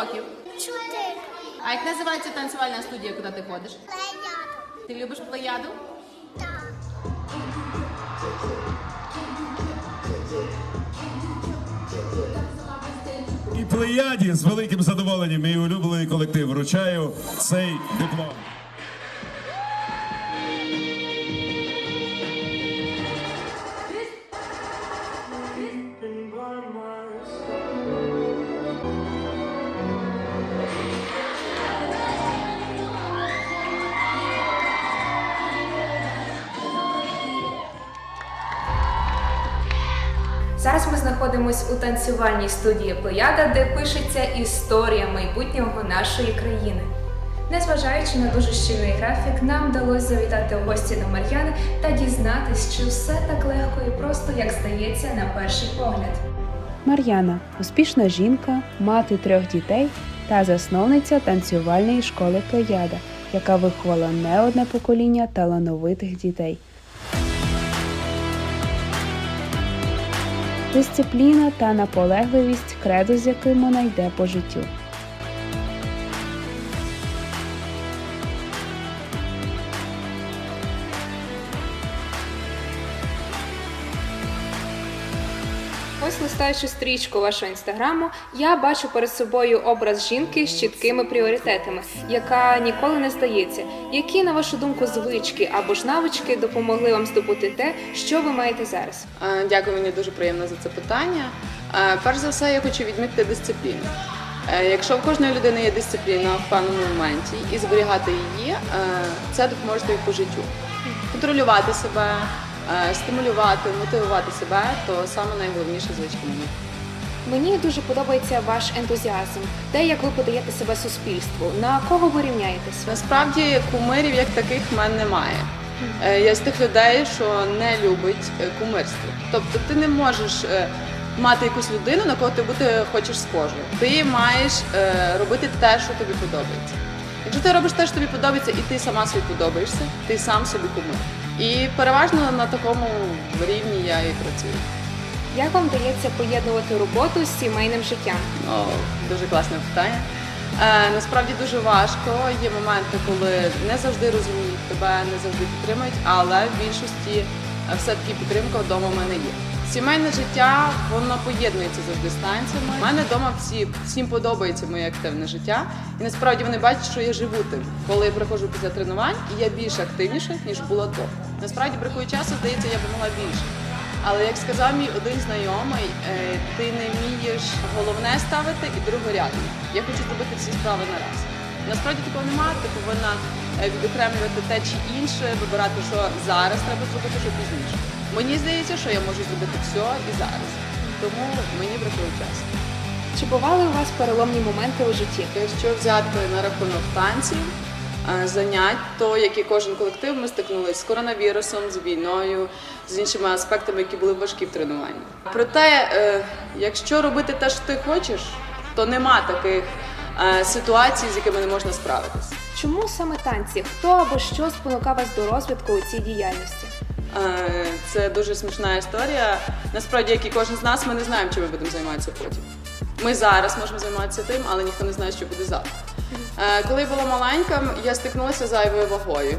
років? Чотири. А як називається танцювальна студія, куди ти ходиш? Плеяду. Ти любиш плеяду? Так. І плеяді з великим задоволенням і улюблений колектив вручаю цей диплом. Зараз ми знаходимося у танцювальній студії Плеяда, де пишеться історія майбутнього нашої країни. Незважаючи на дуже щільний графік, нам вдалося завітати в гості до Мар'яни та дізнатись, чи все так легко і просто, як здається на перший погляд. Мар'яна успішна жінка, мати трьох дітей та засновниця танцювальної школи Плеяда, яка виховала не одне покоління талановитих дітей. Дисципліна та наполегливість кредо, з яким вона йде по життю. Ось листаючи стрічку вашого інстаграму, я бачу перед собою образ жінки з чіткими пріоритетами, яка ніколи не здається. Які, на вашу думку, звички або ж навички допомогли вам здобути те, що ви маєте зараз? Е, Дякую, мені дуже приємно за це питання. Е, Перш за все, я хочу відмітити дисципліну. Е, Якщо в кожної людини є дисципліна в певному моменті і зберігати її, це допоможе тобі по життю. Контролювати себе, стимулювати, мотивувати себе то саме найголовніше звичка мені. Мені дуже подобається ваш ентузіазм, те, як ви подаєте себе суспільству, на кого ви рівняєтесь? Насправді кумирів як таких в мене немає. Е, Я з тих людей, що не любить е, кумирство. Тобто ти не можеш е, мати якусь людину, на кого ти бути хочеш схожою. Ти маєш е, робити те, що тобі подобається. Якщо ти робиш те, що тобі подобається, і ти сама собі подобаєшся, ти сам собі кумир. І переважно на такому рівні я і працюю. Як вам вдається поєднувати роботу з сімейним життям? О, дуже класне питання. Е, насправді дуже важко. Є моменти, коли не завжди розуміють тебе, не завжди підтримують, але в більшості е, все-таки підтримка вдома в мене є. Сімейне життя воно поєднується завжди з танцями. У мене вдома всі всім подобається моє активне життя, і насправді вони бачать, що я живу тим. Коли я приходжу після тренувань, і я більш активніша ніж була до. Насправді бракує часу, здається, я б могла більше. Але як сказав мій один знайомий, е, ти не вмієш головне ставити і другорядне. Я хочу зробити всі справи на раз. Насправді такого немає, ти повинна е, відокремлювати те чи інше, вибирати, що зараз треба зробити, що пізніше. Мені здається, що я можу зробити все і зараз. Тому мені бракує часу. Чи бували у вас переломні моменти у житті? Якщо взяти на рахунок танців, занять, то як і кожен колектив, ми стикнулися з коронавірусом, з війною, з іншими аспектами, які були важкі в тренуванні. Проте, е, якщо робити те, що ти хочеш, то нема таких е, ситуацій, з якими не можна справитися. Чому саме танці? Хто або що спонукав вас до розвитку у цій діяльності? Е, Це дуже смішна історія. Насправді, як і кожен з нас, ми не знаємо, чим ми будемо займатися потім. Ми зараз можемо займатися тим, але ніхто не знає, що буде завтра. Е, Коли я була маленька, я стикнулася зайвою вагою.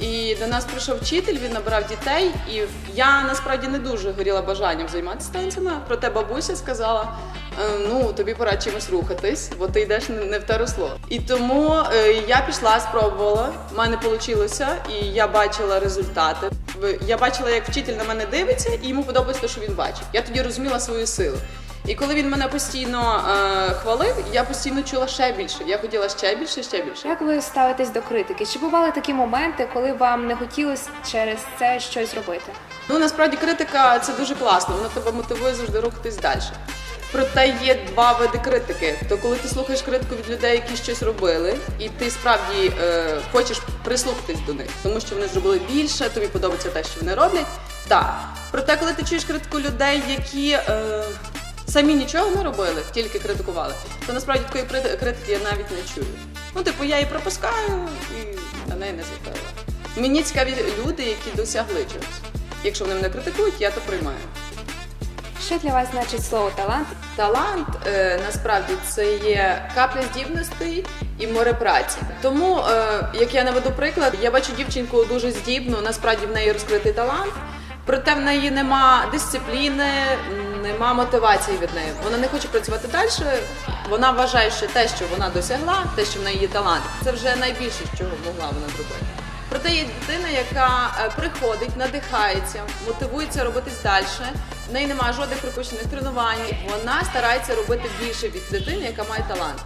І до нас прийшов вчитель, він набирав дітей, і я насправді не дуже горіла бажанням займатися танцями. Проте бабуся сказала: «Е, ну тобі пора чимось рухатись, бо ти йдеш не в те русло. І тому я пішла, спробувала. в мене вийшло, і я бачила результати. Я бачила, як вчитель на мене дивиться, і йому подобається те, що він бачить. Я тоді розуміла свою силу. І коли він мене постійно е, хвалив, я постійно чула ще більше. Я хотіла ще більше, ще більше. Як ви ставитесь до критики? Чи бували такі моменти, коли вам не хотілося через це щось робити? Ну насправді критика це дуже класно, вона тебе мотивує завжди рухатись далі. Проте є два види критики. То коли ти слухаєш критику від людей, які щось робили, і ти справді е, хочеш прислухатись до них, тому що вони зробили більше, тобі подобається те, що вони роблять. Так. Проте, коли ти чуєш критику людей, які е, самі нічого не робили, тільки критикували, то насправді такої крити- критики я навіть не чую. Ну, типу, я її пропускаю і на неї не звертаю. Мені цікаві люди, які досягли чогось. Якщо вони мене критикують, я то приймаю. Що для вас значить слово талант? Талант е, насправді це є капля здібностей і море праці. Тому, е, як я наведу приклад, я бачу дівчинку дуже здібну, насправді в неї розкритий талант. Проте в неї нема дисципліни, нема мотивації від неї. Вона не хоче працювати далі. Вона вважає, що те, що вона досягла, те, що в неї є талант, це вже найбільше, що могла вона зробити. Проте є дитина, яка е, приходить, надихається, мотивується робитись далі. В неї немає жодних припущених тренувань. Вона старається робити більше від дитини, яка має талант.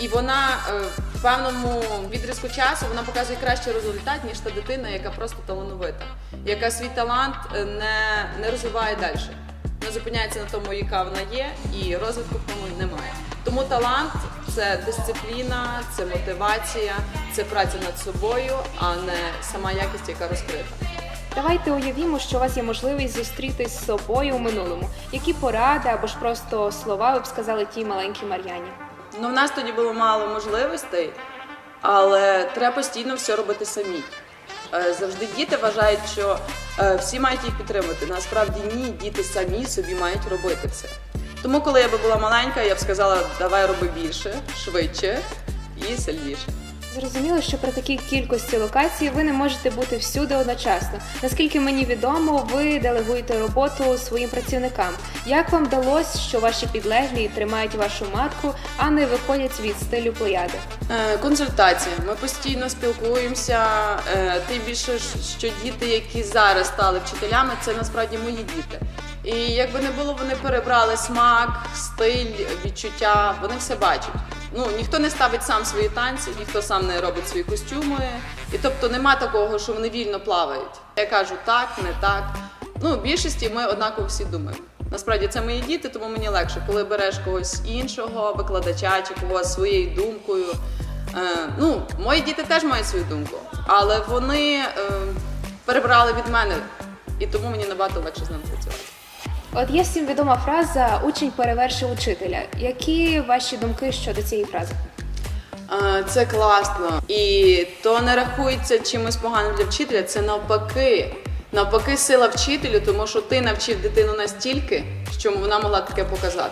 І вона е, в певному відрізку часу вона показує кращий результат, ніж та дитина, яка просто талановита, яка свій талант е, не, не розвиває далі. Вона зупиняється на тому, яка вона є, і розвитку в тому немає. Тому талант це дисципліна, це мотивація, це праця над собою, а не сама якість, яка розкрита. Давайте уявімо, що у вас є можливість зустрітись з собою у минулому. Які поради або ж просто слова ви б сказали тій маленькій Мар'яні? Ну, в нас тоді було мало можливостей, але треба постійно все робити самі. Е, Завжди діти вважають, що е, всі мають їх підтримати. Насправді ні, діти самі собі мають робити все. Тому, коли я би була маленька, я б сказала, давай роби більше, швидше і сильніше. Зрозуміло, що при такій кількості локацій ви не можете бути всюди одночасно. Наскільки мені відомо, ви делегуєте роботу своїм працівникам. Як вам вдалося, що ваші підлеглі тримають вашу матку, а не виходять від стилю плеяди? Е, Консультація. Ми постійно спілкуємося. Е, Тим більше, що діти, які зараз стали вчителями, це насправді мої діти. І якби не було, вони перебрали смак, стиль, відчуття, вони все бачать. Ну ніхто не ставить сам свої танці, ніхто сам не робить свої костюми. І тобто нема такого, що вони вільно плавають. Я кажу так, не так. Ну, в більшості ми однаково всі думаємо. Насправді це мої діти, тому мені легше, коли береш когось іншого, викладача чи когось своєю думкою. Е, ну, мої діти теж мають свою думку, але вони е, перебрали від мене, і тому мені набагато легше з ними працювати. От є всім відома фраза Учень перевершив учителя. Які ваші думки щодо цієї фрази? Це класно. І то не рахується чимось поганим для вчителя, це навпаки. Навпаки, сила вчителю, тому що ти навчив дитину настільки, що вона могла таке показати.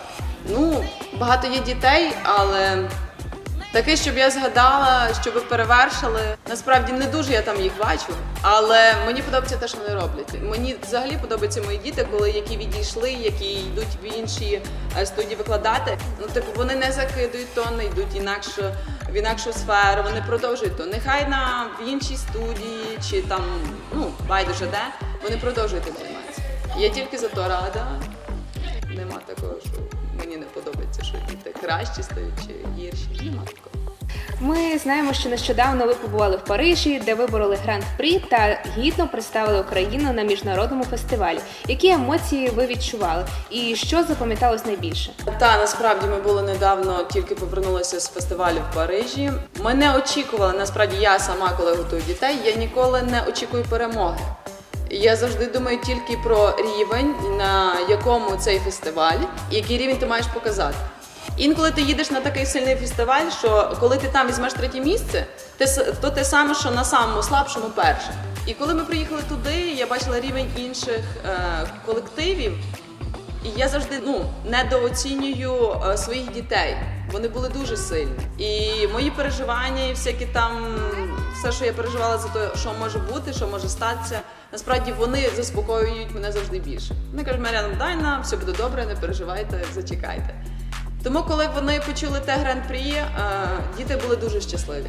Ну, багато є дітей, але таке, щоб я згадала, щоб перевершили. Насправді не дуже я там їх бачу, але мені подобається те, що вони роблять. Мені взагалі подобаються мої діти, коли які відійшли, які йдуть в інші е, студії викладати. Ну, типу, вони не закидують то, не йдуть інакше в інакшу сферу, вони продовжують то. Нехай на в іншій студії чи там, ну, байдуже де, вони продовжують займатися. Я тільки за то рада. Нема такого, що мені не подобається, що діти кращі стають чи гірші. Нема такого. Ми знаємо, що нещодавно ви побували в Парижі, де вибороли гран-прі та гідно представили Україну на міжнародному фестивалі. Які емоції ви відчували, і що запам'яталось найбільше? Та насправді ми були недавно, тільки повернулися з фестивалю в Парижі. Ми не очікували, насправді я сама, коли готую дітей, я ніколи не очікую перемоги. Я завжди думаю тільки про рівень, на якому цей фестиваль, і який рівень ти маєш показати. Інколи ти їдеш на такий сильний фестиваль, що коли ти там візьмеш третє місце, то те саме, що на самому слабшому перше. І коли ми приїхали туди, я бачила рівень інших е, колективів, і я завжди ну недооцінюю е, своїх дітей. Вони були дуже сильні. І мої переживання, і всякі там все, що я переживала за те, що може бути, що може статися. Насправді вони заспокоюють мене завжди більше. Вони кажуть, Мар'яна, дай нам, все буде добре, не переживайте, зачекайте. Тому, коли вони почули те гран-прі, е, діти були дуже щасливі.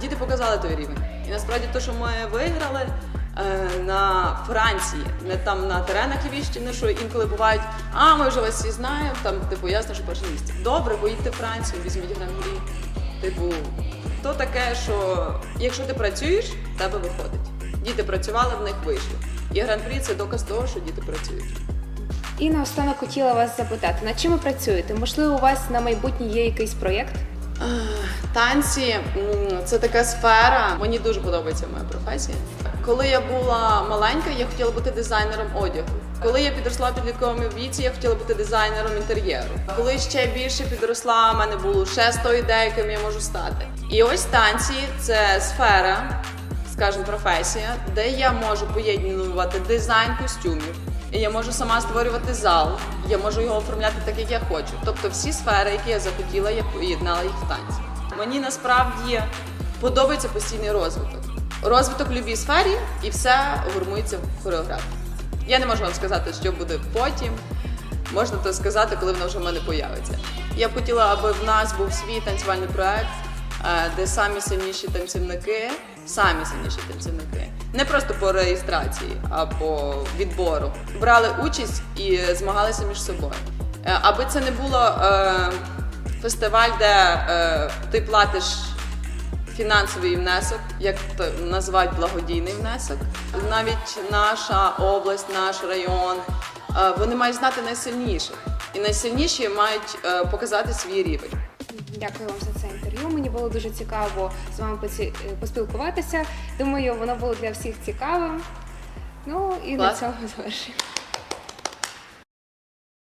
Діти показали той рівень. І насправді, те, що ми виграли е, на Франції, не там на теренах Львівщини, що інколи бувають, а ми вже вас всі знаємо, там типу ясно, що перше місце. Добре, поїдьте в Францію, візьміть гран-прі. Типу, то таке, що якщо ти працюєш, в тебе виходить. Діти працювали, в них вийшло. І гран-прі це доказ того, що діти працюють. І наостанок хотіла вас запитати, над чим ви працюєте? Можливо, у вас на майбутнє є якийсь проєкт? Танці це така сфера. Мені дуже подобається моя професія. Коли я була маленька, я хотіла бути дизайнером одягу. Коли я підросла в підлітковому віці, я хотіла бути дизайнером інтер'єру. Коли ще більше підросла, в мене було ще 100 ідей, яким я можу стати. І ось танці це сфера, скажімо, професія, де я можу поєднувати дизайн костюмів, я можу сама створювати зал, я можу його оформляти так, як я хочу. Тобто всі сфери, які я захотіла, я поєднала їх в танці. Мені насправді подобається постійний розвиток. Розвиток в будь-якій сфері і все формується в хореографії. Я не можу вам сказати, що буде потім. Можна то сказати, коли воно вже в мене появиться. Я б хотіла, аби в нас був свій танцювальний проект, е, де самі сильніші танцівники, самі сильніші танцівники, не просто по реєстрації, а по відбору, брали участь і змагалися між собою. Е, Аби це не було е, фестиваль, де е, ти платиш фінансовий внесок, як то називають благодійний внесок. Навіть наша область, наш район, е, вони мають знати найсильніших. І найсильніші мають е, показати свій рівень. Дякую вам за це інтерв'ю. Мені було дуже цікаво з вами поці- е, поспілкуватися. Думаю, воно було для всіх цікавим. Ну і Клас. на цьому завершуємо.